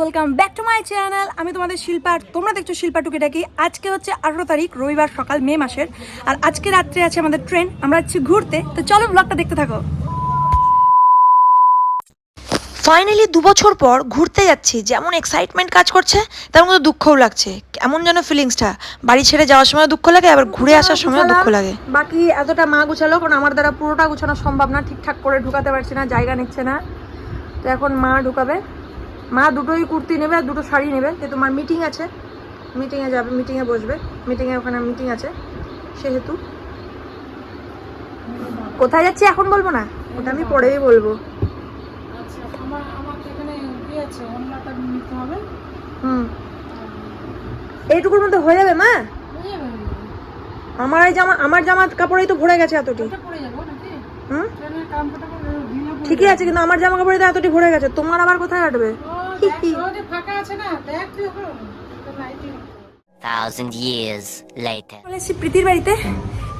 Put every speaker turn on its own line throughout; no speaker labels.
Welcome back to my channel আমি তোমাদের শিল্পা আর তোমরা দেখছ শিল্পা টুকিটাকি। আজকে হচ্ছে আঠারো তারিখ রবিবার সকাল মে মাসের। আর আজকে রাত্রে আছে আমাদের ট্রেন আমরা যাচ্ছি ঘুরতে। তো চলো ব্লগটা দেখতে থাকো।
ফাইনালি দু বছর পর ঘুরতে যাচ্ছি। যেমন এক্সাইটমেন্ট কাজ করছে তেমন কিন্তু দুঃখও লাগছে। এমন যেন ফিলিংসটা বাড়ি ছেড়ে যাওয়ার সময় দুঃখ লাগে আবার ঘুরে আসার সময় দুঃখ লাগে।
বাকি এতটা মা গুছালো কারণ আমার দ্বারা পুরোটা গুছানো সম্ভব না। ঠিকঠাক করে ঢুকাতে পারছি না জায়গা নিচ্ছে না। তো এখন মা ঢুকাবে। মা দুটোই কুর্তি নেবে আর দুটো শাড়ি নেবে। যেহেতু মার মিটিং আছে মিটিংয়ে যাবে মিটিংয়ে বসবে। মিটিংয়ে ওখানে মিটিং আছে সেহেতু। কোথায় যাচ্ছি এখন বলব না? ওটা আমি পরেই বলব।
আচ্ছা ইয়ে
হুম। এইটুকুর মধ্যে হয়ে যাবে মা? আমার এই জামা আমার জামা কাপড়েই তো ভরে গেছে এতটি।
নাকি?
হুম? ঠিকই আছে কিন্তু আমার জামা কাপড়ে তো এতটি ভরে গেছে। তোমার আবার কোথায় কাটবে
ফাঁকা আছে না দেখ তুই ওখানে তো নাইটি
thousand years later.
প্রীতির বাড়িতে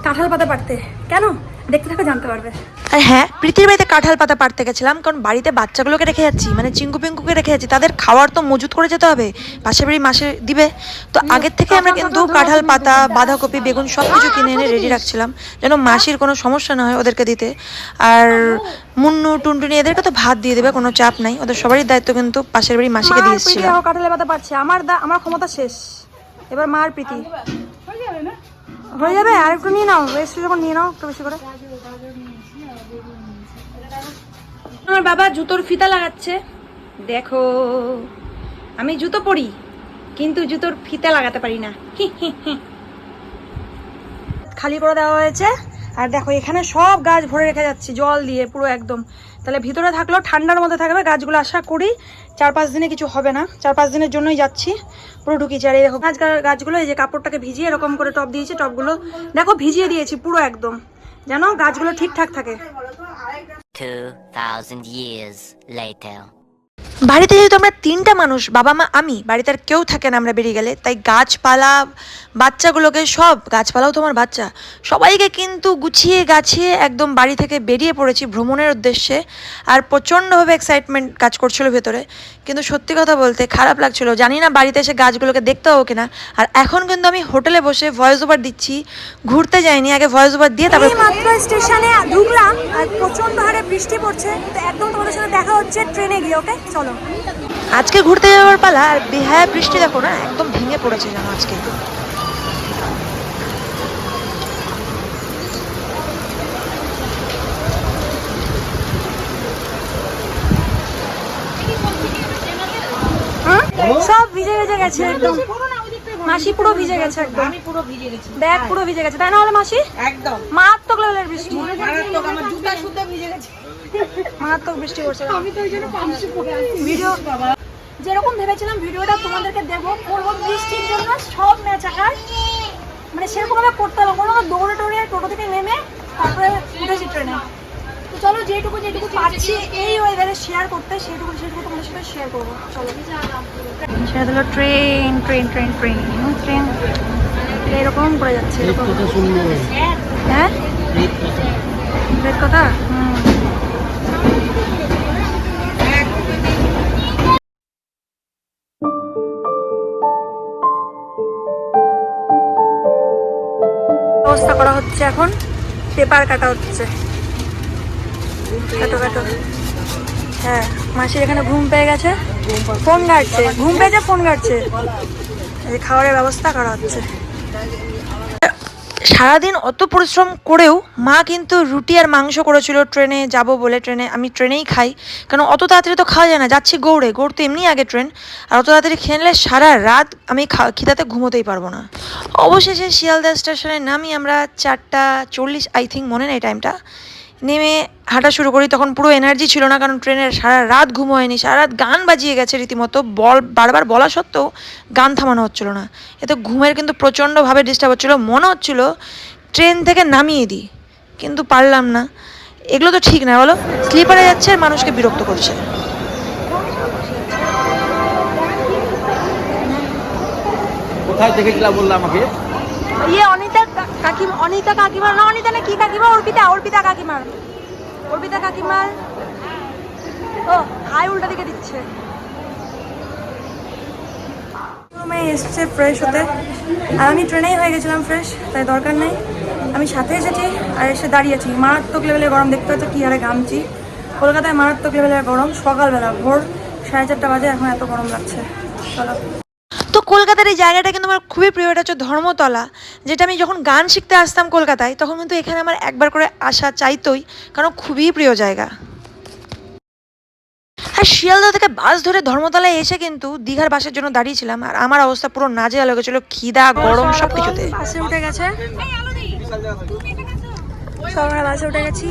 কাঁঠাল পাতা পাড়তে। কেন? দেখতে থাকো জানতে পারবে।
আর হ্যাঁ প্রীতির বাড়িতে কাঁঠাল পাতা পাড়তে গেছিলাম কারণ বাড়িতে বাচ্চাগুলোকে রেখে যাচ্ছি মানে চিঙ্কু পিঙ্কুকে রেখে যাচ্ছি তাদের খাওয়ার তো মজুত করে যেতে হবে পাশের বাড়ি মাসে দিবে। তো আগের থেকে আমরা কিন্তু কাঁঠাল পাতা বাঁধাকপি বেগুন সব কিছু কিনে এনে রেডি রাখছিলাম যেন মাসির কোনো সমস্যা না হয় ওদেরকে দিতে। আর মুন্নু টুনটুনি এদেরকে তো ভাত দিয়ে দেবে কোনো চাপ নাই ওদের সবারই দায়িত্ব কিন্তু পাশের বাড়ি মাসিকে দিয়ে এসেছিলাম।
কাঁঠালের পাতা পাচ্ছে আমার দা আমার ক্ষমতা শেষ। এবার মার প্রীতি।
হয়ে যাবে না?
হয়ে যাবে? আর একটু নিয়ে নাও একটু যখন নিয়ে নাও একটু বেশি করে। আমার বাবা জুতোর ফিতা লাগাচ্ছে। দেখো আমি জুতো পরি কিন্তু জুতোর ফিতা লাগাতে পারি না। খালি করে দেওয়া হয়েছে। আর দেখো, এখানে সব গাছ ভরে রেখে যাচ্ছি, জল দিয়ে পুরো একদম। তাহলে ভিতরে থাকলেও ঠান্ডার মধ্যে থাকবে, গাছগুলো আশা করি চার পাঁচ দিনে কিছু হবে না। চার পাঁচ দিনের জন্যই যাচ্ছি, পুরো ঢুকিয়েছি আর এই গাছ গাছগুলো, এই যে কাপড়টাকে ভিজিয়ে এরকম করে টপ দিয়েছি, টপগুলো দেখো, ভিজিয়ে দিয়েছি পুরো একদম। যেন গাছগুলো ঠিকঠাক থাকে।
Two thousand years later.
বাড়িতে যেহেতু আমরা তিনটা মানুষ, বাবা মা, আমি, বাড়িতে আর কেউ থাকে না আমরা বেরিয়ে গেলে, তাই গাছপালা, বাচ্চাগুলোকে সব, গাছপালাও তোমার বাচ্চা, সবাইকে কিন্তু গুছিয়ে গাছিয়ে একদম বাড়ি থেকে বেরিয়ে পড়েছি ভ্রমণের উদ্দেশ্যে। আর প্রচণ্ডভাবে এক্সাইটমেন্ট কাজ করছিল ভেতরে। কিন্তু সত্যি কথা বলতে খারাপ লাগছিল। জানি না বাড়িতে এসে গাছগুলোকে দেখতে হবে কিনা। আর এখন কিন্তু আমি হোটেলে বসে ভয়েস ওভার দিচ্ছি। ঘুরতে যাইনি আগে ভয়েস ওভার দিয়ে তারপরে
মাত্র স্টেশনে ঢুকলাম আর প্রচণ্ড হারে বৃষ্টি পড়ছে। তো একদম তোমাদের সাথে দেখা হচ্ছে ট্রেনে গিয়ে ওকে? চলো।
আজকে ঘুরতে যাওয়ার পালা আর বেহায়া বৃষ্টি দেখো না একদম ভেঙে পড়েছে জানো আজকে।
সব ভিজে ভিজে গেছে একদম। মাসি পুরো ভিজে গেছে একদম।
আমি পুরো ভিজে গেছি।
ব্যাগ পুরো ভিজে গেছে। তাই না হলে মাসি?
একদম।
মারাত্মক লেভেলের বৃষ্টি।
মারাত্মক আমার জুতা শুদ্ধ ভিজে গেছে।
মারাত্মক বৃষ্টি পড়ছে।
আমি তো ওই জন্য পামসি পরে আছি।
ভিডিও যেরকম ভেবেছিলাম ভিডিওটা তোমাদেরকে দেবো করব বৃষ্টির জন্য সব ম্যাচাকার মানে সেরকম ভাবে করতে হবে কোনো দৌড়ে দৌড়ে টোটো থেকে নেমে তারপরে উঠেছি ট্রেনে চলো যেটুকু যেটুকু পাচ্ছি এই ওয়েদারে শেয়ার করতে সেইটুকু সেটুকু তোমাদের সাথে শেয়ার করব। চলো। সেটা হলো train train train train train এরকম করে যাচ্ছে এরকম। হ্যাঁ? কথা? হুম। ব্যবস্থা করা হচ্ছে এখন। পেপার কাটা হচ্ছে। হ্যাঁ মাসির এখানে ঘুম পেয়ে গেছে? ফোন ঘাটছে। ঘুম পেয়েছে, ফোন ঘাটছে। এই খাবারের ব্যবস্থা করা হচ্ছে।
সারাদিন অত পরিশ্রম করেও মা কিন্তু রুটি আর মাংস করেছিল। ট্রেনে যাব বলে ট্রেনে, আমি ট্রেনেই খাই। কারণ অত তাড়াতাড়ি তো খাওয়া যায় না। যাচ্ছি গৌড়ে। গৌড় তো এমনি আগে ট্রেন। আর অত তাড়াতাড়ি খেয়ে নিলে সারা রাত আমি খিদাতে ঘুমোতেই পারব না। অবশেষে শিয়ালদা স্টেশনে নামি আমরা চারটা চল্লিশ আই থিঙ্ক মনে নেই টাইমটা নেমে হাঁটা শুরু করি তখন পুরো এনার্জি ছিল না কারণ ট্রেনের সারা রাত ঘুম হয়নি সারা রাত গান বাজিয়ে গেছে রীতিমতো বল বারবার বলা সত্ত্বেও গান থামানো হচ্ছিল না। এতে ঘুমের কিন্তু প্রচণ্ডভাবে ডিস্টার্ব হচ্ছিল মনে হচ্ছিল ট্রেন থেকে নামিয়ে দিই কিন্তু পারলাম না। এগুলো তো ঠিক না বলো? স্লিপারে যাচ্ছে আর মানুষকে বিরক্ত করছে।
কোথায় দেখেছিলা বললে আমাকে?
ইয়ে অনিতা কাকিমা, অনিতা কাকিমার না, অনিতা না কি কাকিমা? অর্পিতা অর্পিতা কাকিমার অর্পিতা কাকিমার, ও হাই উল্টা দিকে দিচ্ছে।
সময় এসছে ফ্রেশ হতে। আর আমি ট্রেনেই হয়ে গেছিলাম ফ্রেশ তাই দরকার নেই। আমি সাথে এসেছি, আর এসে দাঁড়িয়েছি মারাত্মক লেভেলের গরম, দেখতে পাচ্ছ কী হারে ঘামছি। কলকাতায় মারাত্মক লেভেলের গরম, সকালবেলা ভোর সাড়ে চারটা বাজে, এখন এত গরম লাগছে। চলো। কলকাতার এই জায়গাটা কিন্তু আমার খুবই প্রিয় এটা হচ্ছে ধর্মতলা যেটা আমি যখন গান শিখতে আসতাম কলকাতায় তখন কিন্তু এখানে আমার একবার করে আসা চাইতোই কারণ খুবই প্রিয় জায়গা। আর শিয়ালদা থেকে বাস ধরে ধর্মতলায় এসে কিন্তু দীঘার বাসের জন্য দাঁড়িয়েছিলাম আর আমার অবস্থা পুরো নাজে আলো গেছিল খিদা গরম সব কিছুতে বাসে উঠে গেছে। বাসে উঠে গেছি।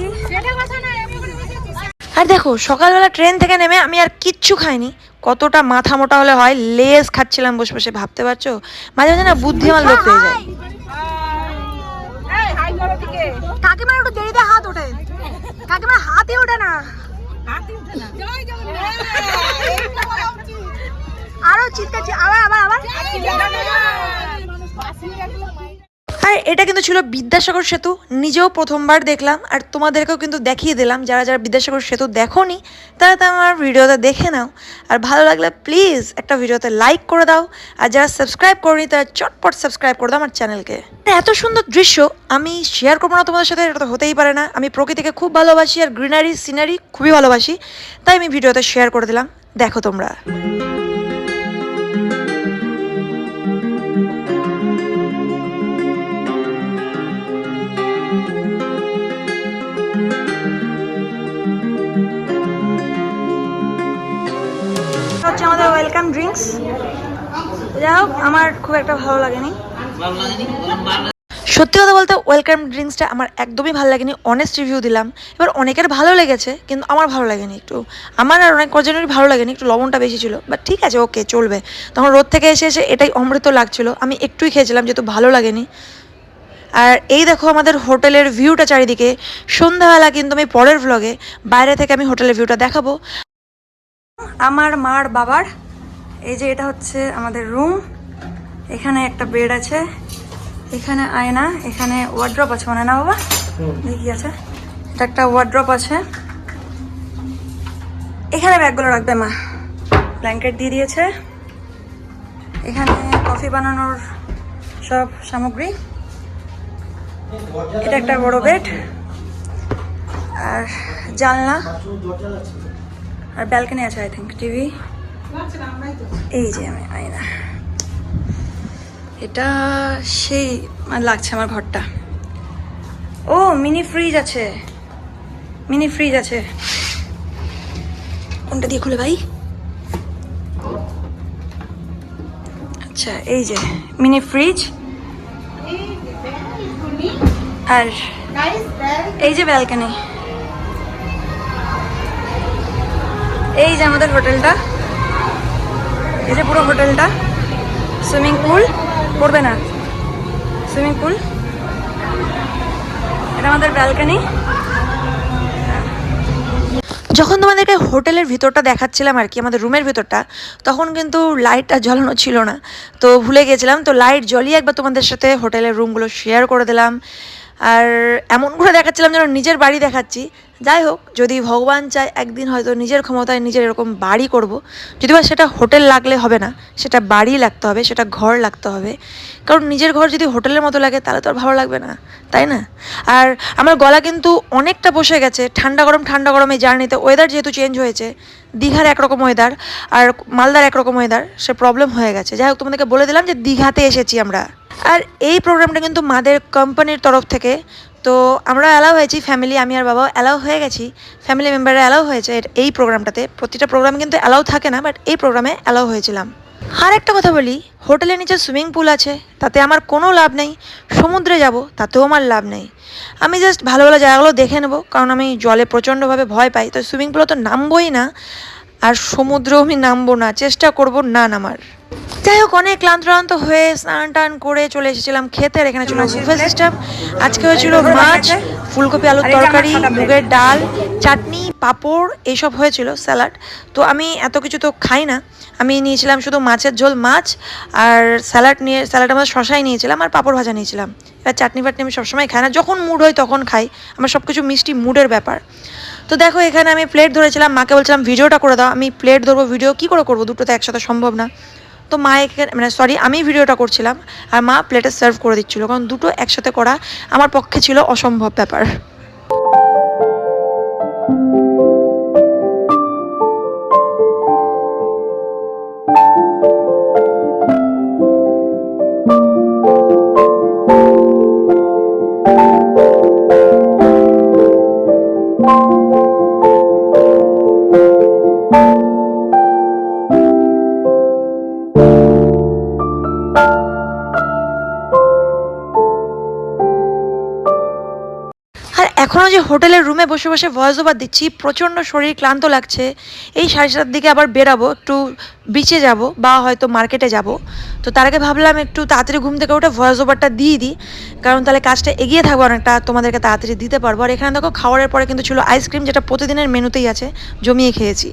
আর দেখো সকালবেলা ট্রেন থেকে নেমে আমি আর কিচ্ছু খাইনি কতটা মাথা মোটা হলে হয়, লেজ খাচ্ছিলাম বসে বসে, ভাবতে পারছ? মাঝে মাঝে না বুদ্ধি আমার লোক পেয়ে যায়। কাকিমার একটু দেরিতে হাত ওঠে? কাকিমার হাতই ওঠে না। আরও চিৎকার, আবার আবার আবার। আর এটা কিন্তু ছিল বিদ্যাসাগর সেতু। নিজেও প্রথমবার দেখলাম আর তোমাদেরকেও কিন্তু দেখিয়ে দিলাম। যারা যারা বিদ্যাসাগর সেতু দেখোনি, তারা তো আমার ভিডিওটা দেখে নাও। আর ভালো লাগলে প্লিজ একটা ভিডিওতে লাইক করে দাও। আর যারা সাবস্ক্রাইব করেনি, তারা চটপট সাবস্ক্রাইব করে দাও আমার চ্যানেলকে এত সুন্দর দৃশ্য, আমি শেয়ার করব না তোমাদের সাথে, এটা তো হতেই পারে না। আমি প্রকৃতিকে খুব ভালোবাসি আর গ্রিনারি সিনারি খুবই ভালোবাসি। তাই আমি ভিডিওতে শেয়ার করে দিলাম। দেখো তোমরা। ওয়েলকাম যাই হোক আমার খুব একটা ভালো লাগেনি। সত্যি কথা বলতে ওয়েলকাম ড্রিঙ্কসটা আমার একদমই ভালো লাগেনি। অনেস্ট রিভিউ দিলাম। এবার অনেকের ভালো লেগেছে, কিন্তু আমার ভালো লাগেনি একটু। আমার আর অনেক কজনেরই ভালো লাগেনি, একটু লবণটা বেশি ছিল। বাট ঠিক আছে ওকে চলবে। তখন রোদ থেকে এসে এসে এটাই অমৃত লাগছিল। আমি একটুই খেয়েছিলাম, যেহেতু ভালো লাগেনি। আর এই দেখো আমাদের হোটেলের ভিউটা চারিদিকে। সন্ধ্যাবেলা কিন্তু আমি পরের ভ্লগে বাইরে থেকে আমি হোটেলের ভিউটা দেখাবো। আমার মার বাবার এই যে এটা হচ্ছে আমাদের রুম এখানে একটা বেড আছে এখানে আয়না এখানে ওয়ার্ড্রপ আছে। মানে না বাবা? দেখি আছে। এটা একটা ওয়ার্ড্রপ আছে। এখানে ব্যাগগুলো রাখবে মা। ব্ল্যাঙ্কেট দিয়ে দিয়েছে। এখানে কফি বানানোর সব সামগ্রী। এটা একটা বড় বেড আর জানলা। আর ব্যালকনি আছে আই থিঙ্ক টিভি এই যে আমি আয়না। এটা সেই মানে লাগছে আমার ঘরটা। ও মিনি ফ্রিজ আছে। মিনি ফ্রিজ আছে। কোনটা দিয়ে খুলে ভাই? আচ্ছা এই যে মিনি ফ্রিজ আর এই যে ব্যালকনি এই যে আমাদের হোটেলটা। এই যে পুরো হোটেলটা। সুইমিং পুল, পড়বে না। Swimming pool. এটা আমাদের ব্যালকনি যখন তোমাদেরকে হোটেলের ভিতরটা দেখাচ্ছিলাম আর কি, আমাদের রুমের ভিতরটা, তখন কিন্তু লাইটটা জ্বালানো ছিল না। তো ভুলে গেছিলাম, তো লাইট জ্বলিয়ে একবার তোমাদের সাথে হোটেলের রুমগুলো শেয়ার করে দিলাম। আর এমন করে দেখাচ্ছিলাম যেন নিজের বাড়ি দেখাচ্ছি। যাই হোক, যদি ভগবান চায়, একদিন হয়তো নিজের ক্ষমতায় নিজের এরকম বাড়ি করব। যদি বা সেটা হোটেল লাগলে হবে না, সেটা বাড়ি লাগতে হবে, সেটা ঘর লাগতে হবে। কারণ নিজের ঘর যদি হোটেলের মতো লাগে, তাহলে তো আর ভালো লাগবে না, তাই না? আর আমার গলা কিন্তু অনেকটা বসে গেছে, ঠান্ডা গরম ঠান্ডা গরম জার্নিতে ওয়েদার যেহেতু চেঞ্জ হয়েছে দীঘার একরকম ওয়েদার আর মালদার একরকম ওয়েদার সে প্রবলেম হয়ে গেছে। যাই হোক, তোমাদেরকে বলে দিলাম যে দীঘাতে এসেছি আমরা। আর এই প্রোগ্রামটা কিন্তু মাদের কোম্পানির তরফ থেকে। তো আমরা অ্যালাউ হয়েছি ফ্যামিলি আমি আর বাবাও অ্যালাউ হয়ে গেছি। ফ্যামিলি মেম্বাররা অ্যালাউ হয়েছে এই প্রোগ্রামটাতে প্রতিটা প্রোগ্রামে কিন্তু অ্যালাউ থাকে না বাট এই প্রোগ্রামে অ্যালাউ হয়েছিলাম। আর একটা কথা বলি হোটেলের নিচে সুইমিং পুল আছে, তাতে আমার কোনো লাভ নেই, সমুদ্রে যাব, তাতেও আমার লাভ নেই। আমি জাস্ট ভালো ভালো জায়গাগুলো দেখে নেব, কারণ আমি জলে প্রচণ্ডভাবে ভয় পাই, তো সুইমিং পুলে তো নামবোই না। আর সমুদ্রেও আমি নামবো না চেষ্টা করব না নামার। যাই হোক অনেক ক্লান্ত ক্লান্ত হয়ে স্নান টান করে চলে এসেছিলাম খেতে আর এখানে ছিল বুফে সিস্টেম আজকে হয়েছিল মাছ ফুলকপি আলুর তরকারি মুগের ডাল চাটনি পাঁপড় এইসব হয়েছিল স্যালাড। তো আমি এত কিছু তো খাই না। আমি নিয়েছিলাম শুধু মাছের ঝোল মাছ আর স্যালাড নিয়ে স্যালাড আমার শশাই নিয়েছিলাম আর পাঁপড় ভাজা নিয়েছিলাম। এবার চাটনি ফাটনি আমি সবসময় খাই না যখন মুড হয় তখন খাই। আমার সব কিছু মিষ্টি মুডের ব্যাপার। তো দেখো, এখানে আমি প্লেট ধরেছিলাম। মাকে বলছিলাম, ভিডিওটা করে দাও। আমি প্লেট ধরবো, ভিডিও কী করে করব? দুটো তো একসাথে সম্ভব না। তো মা এখানে মানে সরি আমি ভিডিওটা করছিলাম। আর মা প্লেটে সার্ভ করে দিচ্ছিল। কারণ দুটো একসাথে করা আমার পক্ষে ছিল অসম্ভব ব্যাপার। এখনও যে হোটেলের রুমে বসে বসে ভয়েস ওভার দিচ্ছি, প্রচণ্ড শরীর ক্লান্ত লাগছে। এই সাড়ে সাতটার দিকে আবার বেরাবো, একটু বিচে যাব বা হয়তো মার্কেটে যাব। তো তার আগে ভাবলাম একটু তাড়াতাড়ি ঘুম থেকে উঠে ভয়েস ওভারটা দিয়ে দিই, কারণ তাহলে কাজটা এগিয়ে থাকব অনেকটা, তোমাদেরকে তাড়াতাড়ি দিতে পারব। আর এখানে দেখো খাওয়ারের পরে কিন্তু ছিল আইসক্রিম যেটা প্রতিদিনের মেনুতেই আছে, জমিয়ে খেয়েছি।